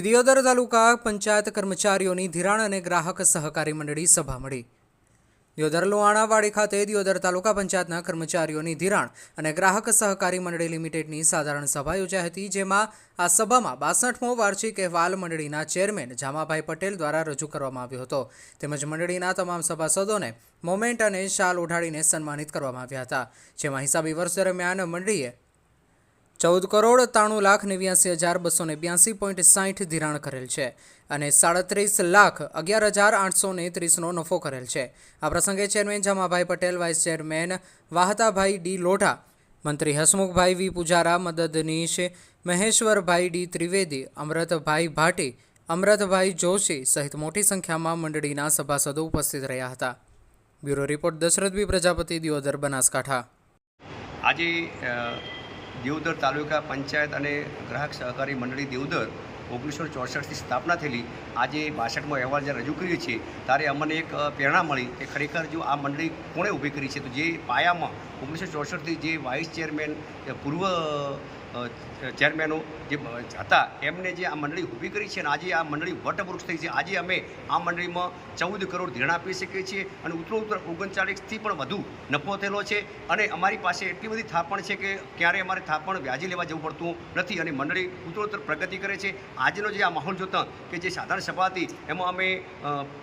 દિયોદર તાલુકા પંચાયત કર્મચારીઓની ધિરાણ અને ગ્રાહક સહકારી મંડળી સભા મળી. દિયોદર લોહાણાવાડી ખાતે દિયોદર તાલુકા પંચાયતના કર્મચારીઓની ધિરાણ અને ગ્રાહક સહકારી મંડળી લિમિટેડની સાધારણ સભા યોજાઈ હતી, જેમાં આ સભામાં બાસઠમો વાર્ષિક અહેવાલ મંડળીના ચેરમેન જામાભાઈ પટેલ દ્વારા રજૂ કરવામાં આવ્યો હતો. તેમજ મંડળીના તમામ સભાસદોને મોમેન્ટ અને શાલ ઓઢાડીને સન્માનિત કરવામાં આવ્યા હતા. જેમાં હિસાબી વર્ષ દરમિયાન મંડળીએ ચૌદ કરોડ ત્રાણું લાખ નેવ્યાસી હજાર બસો ને બ્યાસી પોઈન્ટ સાહીઠ ધિરાણ કરેલ છે અને સાડત્રીસ લાખ અગિયાર હજાર આઠસો ને ત્રીસનો નફો કરેલ છે. આ પ્રસંગે chairman Jamabhai Patel, vice chairman Vahtabhai D Lodha, મંત્રી હસમુખભાઈ વી પુજારા, મદદનીશ મહેશ્વરભાઈ ડી ત્રિવેદી, અમૃતભાઈ ભાટી, અમૃતભાઈ જોશી સહિત મોટી સંખ્યામાં મંડળીના સભાસદો ઉપસ્થિત રહ્યા હતા. Bureau report Dashrathbhai Prajapati, Deodar Banaskantha. આજે દેવદર તાલુકા પંચાયત અને ગ્રાહક સહકારી મંડળી દેવદર ઓગણીસો ચોસઠથી સ્થાપના થયેલી. આજે બાસઠમો અહેવાલ જ્યારે રજૂ કરીએ છીએ, ત્યારે અમને એક પ્રેરણા મળી કે ખરેખર જો આ મંડળી કોણે ઊભી કરી છે, તો જે પાયામાં ઓગણીસો ચોસઠથી જે વાઇસ ચેરમેન પૂર્વ ચેરમેનો જે હતા, એમને જે આ મંડળી ઊભી કરી છે અને આજે આ મંડળી વટવૃક્ષ થઈ છે. આજે અમે આ મંડળીમાં ચૌદ કરોડ ધિરાણ આપી શકીએ છીએ અને ઉત્તરોત્તર ઓગણચાળીસથી પણ વધુ નફો થયેલો છે અને અમારી પાસે એટલી બધી થાપણ છે કે ક્યારેય અમારે થાપણ વ્યાજી લેવા જવું પડતું નથી અને મંડળી ઉત્તરોત્તર પ્રગતિ કરે છે. આજનો જે આ માહોલ જોતા કે જે સાધારણ સભા હતી, એમાં અમે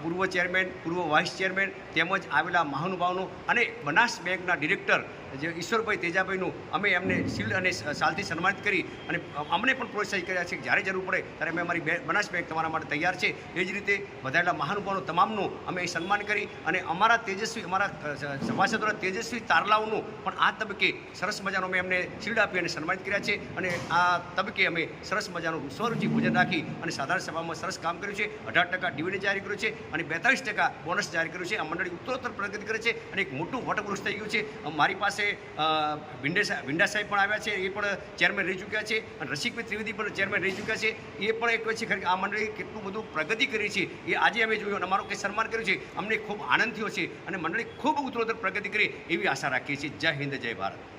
પૂર્વ ચેરમેન, પૂર્વ વાઇસ ચેરમેન તેમજ આવેલા મહાનુભાવનો અને બનાસ બેંકના ડિરેક્ટર જે ઈશ્વરભાઈ તેજાભાઈનું અમે એમને શિલ્ડ અને શાલથી સન્માનિત કરી અને અમને પણ પ્રોત્સાહિત કર્યા છે જ્યારે જરૂર પડે ત્યારે અમે અમારી બનાસ બેંક તમારા માટે તૈયાર છે. એ જ રીતે વધારેલા મહાનુભાવનો તમામનું અમે સન્માન કરી અને અમારા તેજસ્વી, અમારા સભાસદોના તેજસ્વી તારલાઓનું પણ આ તબક્કે સરસ મજાનો અમે એમને શિલ્ડ આપી અને સન્માનિત કર્યા છે અને આ તબક્કે અમે સરસ મજાનું સ્વરૂચિ પૂજન રાખી અને સાધારણ સભામાં સરસ કામ કર્યું છે. અઢાર ટકા ડિવિડન્ડ જારી કર્યું છે અને બેતાલીસ ટકા બોનસ જારી કર્યું છે. આ મંડળી ઉત્તરોત્તર પ્રગતિ કરે છે અને એક મોટું વટવૃક્ષ થઈ ગયું છે. મારી પાસે અ, ભિંડે સાહેબ પણ આવ્યા છે એ પણ ચેરમેન રહી ચૂક્યા છે અને રસિકભાઈ ત્રિવેદી પણ ચેરમેન રહી ચૂક્યા છે. એ પણ એક છે ખરી આ મંડળી કેટલું બધું પ્રગતિ કરી છે એ આજે અમે જોયું અને અમારું કંઈ સન્માન કર્યું છે. અમને ખૂબ આનંદ થયો છે અને મંડળી ખૂબ ઉત્તરોત્તર પ્રગતિ કરી એવી આશા રાખીએ છીએ. જય હિન્દ જય ભારત.